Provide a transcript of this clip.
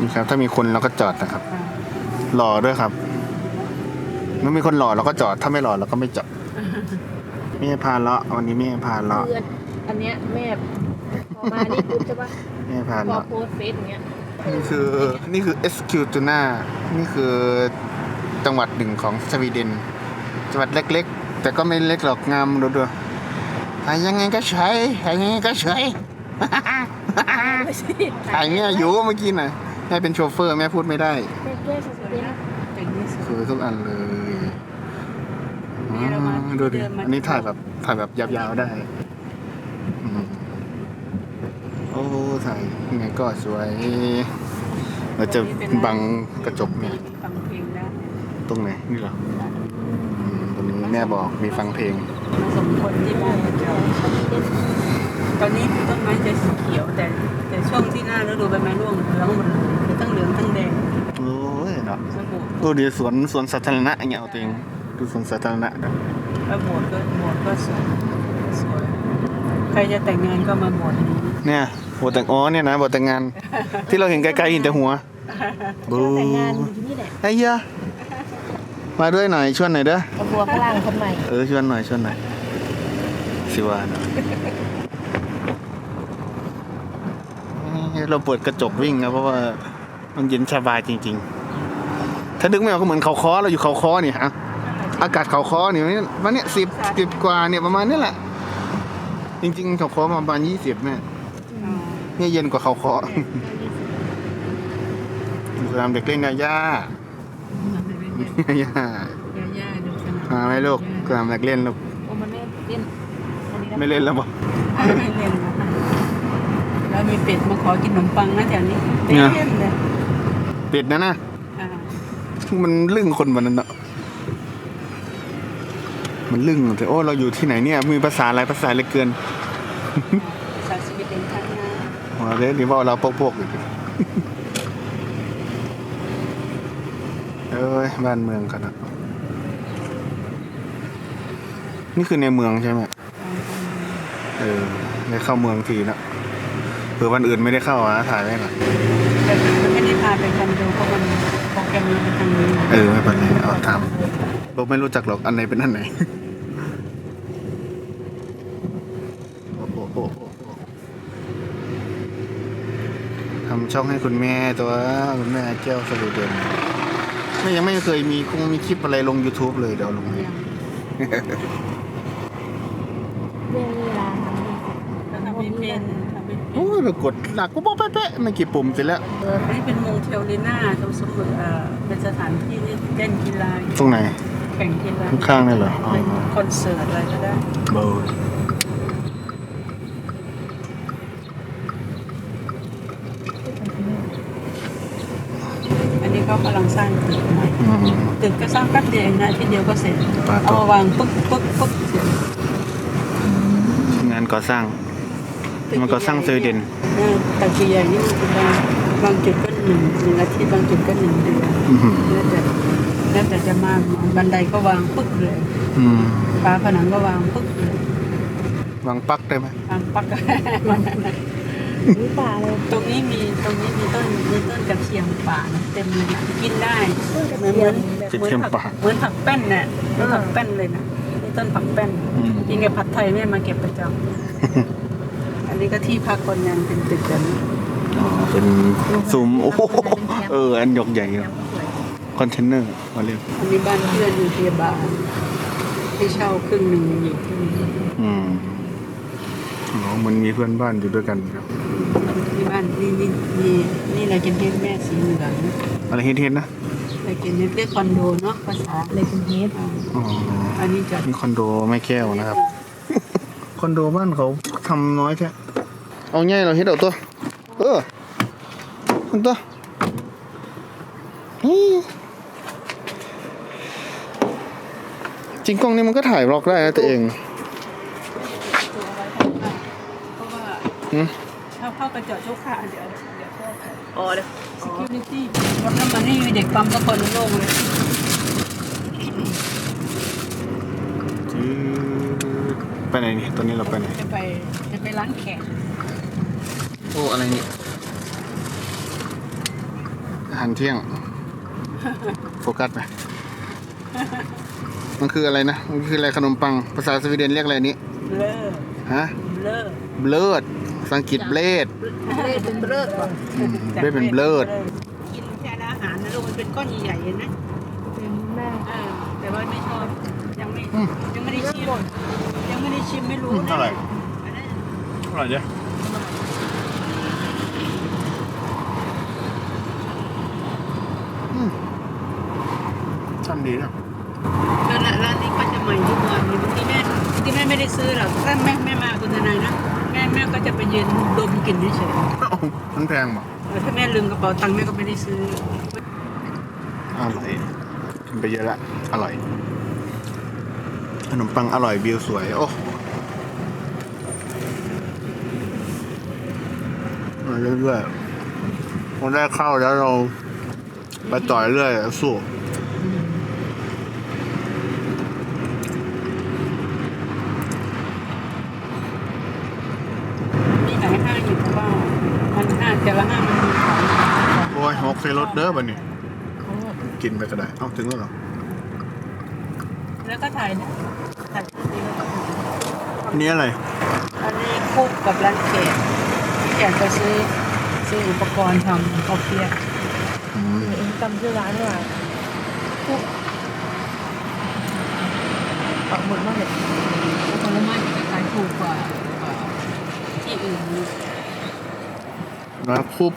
นี่ครับ ถ้ามีคนเราก็จอดนะครับหล่อด้วยครับเมื่อมีคนหล่อเราก็จอด ถ้าไม่หล่อเราก็ไม่จอดไม่ให้พาเลาะวันนี้ไม่ให้พาเลาะคืออันเนี้ยแม่พอมานี่ปุ๊บใช่ปะไม่ให้พาพอเลาะโพสต์เฟซอย่างเงี้ยนี่คือนี่คือเอสคิวตูนานี่คือจังหวัดหนึ่งของสวีเดน จังหวัดเล็กๆ แต่ก็ไม่เล็กหรอกงามดูดูหายยังไงก็ใช้หายยังไงก็ใช้ไม่ใช่หายเงี้ยอยู่เมื่อกี้น่ะ แม่เป็นโชเฟอร์แม่พูดไม่ได้แม่แก้สเปนอย่างนี้สวยคือทุกอันเลยอ๋นี่เรามาอดูดิเดินมาอันนี้ถ่ายแบบถ่ายแบบยาวๆได้อืมโอ้ถ่ายยังไงก็สวย เราจะบังกระจกเนี่ย ฟังเพลงได้ตรงไหนนี่เหรออืมตรงนี้แม่บอกมีฟังเพลงมาสมคนที่บ้าน ตอนนี้ต้นไม้จะสีเขียวแต่แต่ช่วงที่หน้าฤดูใบไม้ร่วงเหลืองหมดเลยคือทั้งเหลืองทั้งแดงโอ้ยเนาะสบู่ดูดิสวนสวนสาธารณะอย่างเงี้ยเอาตัวเองดูสวนสาธารณะแล้วโบสถ์ก็โบสถ์ก็สวยสวยใครจะแต่งงานก็มาโบสถ์นี้เนี่ยบทแต่งอ๋อเนี่ยนะบทแต่งงาน ที่เราเห็นไกลๆเห็นแต่หัวบูแต่งงานอยู่ที่นี่แหละไอ้เหี้ยมาด้วยหน่อยชวนหน่อยเด้อกระบัวฝรั่งคนใหม่เออชวนหน่อยชวนหน่อยสิวาเนอะนี่ เราเปิดกระจกวิ่งนะเพราะว่ามันเย็นสบายจริง ๆ ถ้านึกไม่ออกก็เหมือนเขาคอเราอยู่เขาคอเนี่ยฮะอากาศเขาคอเนี่ยวันเนี้ยสิบสิบกว่าเนี่ยประมาณนี้แหละ จริงๆเขาคอประมาณยี่สิบแม่อ๋อเนี่ยเย็นกว่าเขาคอสนามเด็กเล่นนะย่าย่าย่าย่าดูสนามมาไหมลูกสนามเด็กเล่นลูกโอ้มันไม่เล่นอันนี้นะไม่เล่นแล้วบอกไม่เล่นนะคะ แล้วมีเป็ดมาขอกินขนมปังนะแถวนี้เต็มเลยปิดนะนะอ่ามันลึ่งคนวันนั้นอะมันลึ่งแต่โอ้เราอยู่ที่ไหนเนี่ย มีภาษาอะไรภาษาเหลยเกินภาษาสวีเดนทั้งนั้นมาเลยนี่ว่าเราพวกพวกอยู่เอ้ยบ้านเมืองกันอะนี่คือในเมืองใช่ไหมเออได้เข้าเมืองทีนะ เผื่อวันอื่นไม่ได้เข้าอะถ่ายไว้หน่อยแต่มันไม่ได้พาไปคอนโดเพราะมันโปรแกรมมันไปทางนี้เออไม่เป็นไรเอาทำเราไม่รู้จักหรอกอันไหนเป็นอันไหนโอ้โหโอ้โหโอ้โหทำช่องให้คุณแม่ตัวคุณแม่แก้วสวีเดนไม่ยังไม่เคยมีคงมีคลิปอะไรลง YouTube เลยเดี๋ยวลงให้ยังเรื่องเวลาทำนี่แล้วทำไม่เป็นทำ ไปกดหลักก็บอกเป๊ะๆไม่กี่ปุ่มเสร็จแล้วเออนี่เป็นเมงเทลลีน่าตรงสมุทรเอ่อเป็นสถานที่เล่นกีฬาตรงไหน แข่งกีฬาข้างๆนี่เหรออ๋อเป็นคอนเสิร์ตอะไรก็ได้เบอร์อันนี้เขากำลังสร้างตึกใหม่อืม ตึกก็สร้างแป๊บเดียวเองนะที่เดียวก็เสร็จปาโตเอามาวางปุ๊บปุ๊บปุ๊บเสร็จงานก่อสร้าง มันก่อสร้างสวีเดนเออตึกใหญ่ๆนี่มันบางบางจุดก็หนึ่งหนึ่งอาทิตย์บางจุดก็หนึ่งเดือนอื้อหือแล้วแต่แล้วแต่จะมาบันไดก็วางปึ๊กเลยอืมฝาผนังก็วางปึ๊กเลยวางปลั๊กได้ไหมวางปักหรือป่าเลยตรงนี้มีตรงนี้มีต้นมีต้นกระเทียมป่านะเต็มเลยนะกินได้เหมือนเหมือนกระเหมือนเทียมผักป่าเหมือนผักแป้นน่ะเหมือนผักแป้นเลยนะนี่ต้นผักแป้นอืมกินกับผัดไทยแม่มาเก็บประจำอั นนี้ก็ที่พักคนงานเป็นตึกกันอ๋อเป็นซุ้มโอ้โหเออ อันยกใหญ่ครับคอนเทนเนอร์มาเรียกอันนี้บ้านเพื่อนอยู่พยาบาลที่เช่าครึ่งหนึ่งอยู่ที่นี่อืมอ๋อมันมีเพื่อนบ้านอยู่ด้วยกันครับที่บ้านนี่นี่นี่นี่เราจะเรียกแม่สีเหลืองอะไรเฮ็ดๆนะเราจะเรียกเรียกคอนโดเนาะภาษาเลยคุณเฮดอ่าอ๋ออันนี้จะนี่คอนโดไม่แก้วนะครับ คอนโดบ้านเขา ทำน้อยแค่เอาง่ายเราเฮ็ดเอาตัว เออเอาตัวเฮ้ยจริงกล้องนี้มันก็ถ่ายบล็อกได้นะตัวเองตัวอะไรเพราะว่าหืมถ้าเข้ากระจกชุกขาเดี๋ยวเดี๋ยวเข้าไปอ๋อเดี๋ยว security รถน้ำมันนี่มีเด็กปั๊มก็คนโล่งเลย ไปไหนนี่ตอนนี้เราไปไหนจะไปจะไปร้านแขกโอ้อะไรเนี่ยอาหารเที่ยง โฟกัสไปมันคืออะไรนะ มันคืออะไรขนมปัง ภาษาสวีเดนเรียกอะไรนี้เบลอฮะเบลอเบลดภาษาอังกฤษเบลดเล่เป็นเบิดก่อนเบลดเป็นเบลดกินแค่อาหารนะลูกมันเป็นก้อนใหญ่ๆเห็นไหมเป็นแม่เออแต่ว่าไม่ชอบยังไม่อืมยังไม่ได้ชิมยังไม่ได้ ชิมไม่รู้อืมนะอร่อยอันนั้นอร่อยจ้ะทำดีนะร้านร้านนี้ก็จะใหม่ทุกวันบางทีแม่บางทีแม่ไม่ได้ซื้อหรอกถ้าแม่แม่มาคุณทนายนะแม่แม่ก็จะไปยืนดมกลิ่นเฉยมันแพงป่ะๆเออถ้าแม่ลืมกระเป๋าตังค์แม่ก็ไม่ได้ซื้อ อร่อยกินไปเยอะละ อร่อย ขนมปังอร่อยวิวสวย โอ้ มาเรื่อยๆพอได้เข้าแล้วเราไปต่อยเรื่อยสู้มีหลายห้างอยู่เพราะว่ามันห้างแต่ละห้างมันมีของโอ้ยหกเซรถเด้อบันนี้กินไปก็ได้ เอ้าถึงแล้วเหรอแล้วก็ถ่ายเนี่ยถ่ายนี่แล้วก็อันนี้อะไร อันนี้คู่กับร้านแข กแขกก็ซื้อซื้ออุปกรณ์ทำข้าวเปียกอืมเองจำชื่อร้านไม่ได้ทุกปักหมุดมากเลยผลไม้จะขายถูกกว่ากว่าที่อื่นนะคุบ